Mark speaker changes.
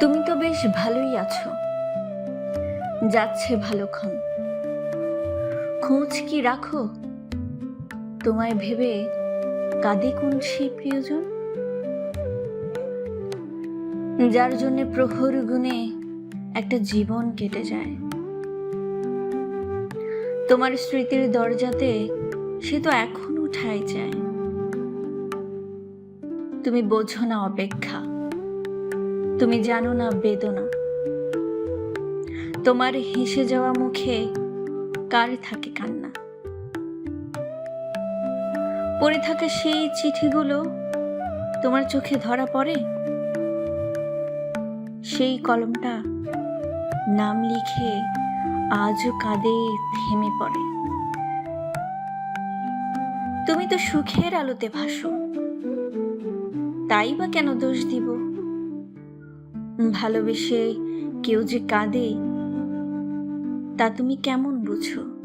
Speaker 1: তুমি তো বেশ ভালোই আছো। যাচ্ছে ভালোক্ষণ খোঁজ কি রাখো? তোমায় ভেবে কাঁদে কোন সেই প্রিয়জন? যার জন্য প্রহর গুণে একটা জীবন কেটে যায়। তোমার স্মৃতির দরজাতে সে তো এখনও ঠাই যায় তুমি বোঝো না অপেক্ষা। তুমি জানো না বেদনা। তোমার হেসে যাওয়া মুখে কার থাকে কান্না? পড়ে থাকা সেই চিঠিগুলো তোমার চোখে ধরা পড়ে? সেই কলমটা নাম লিখে আজও কাঁদে, থেমে পড়ে। তুমি তো সুখের আলোতে ভাসো। তাই বা কেন দোষ দিব? ভালোবেসে কেউ যে কাঁদে তা তুমি কেমন বুঝো?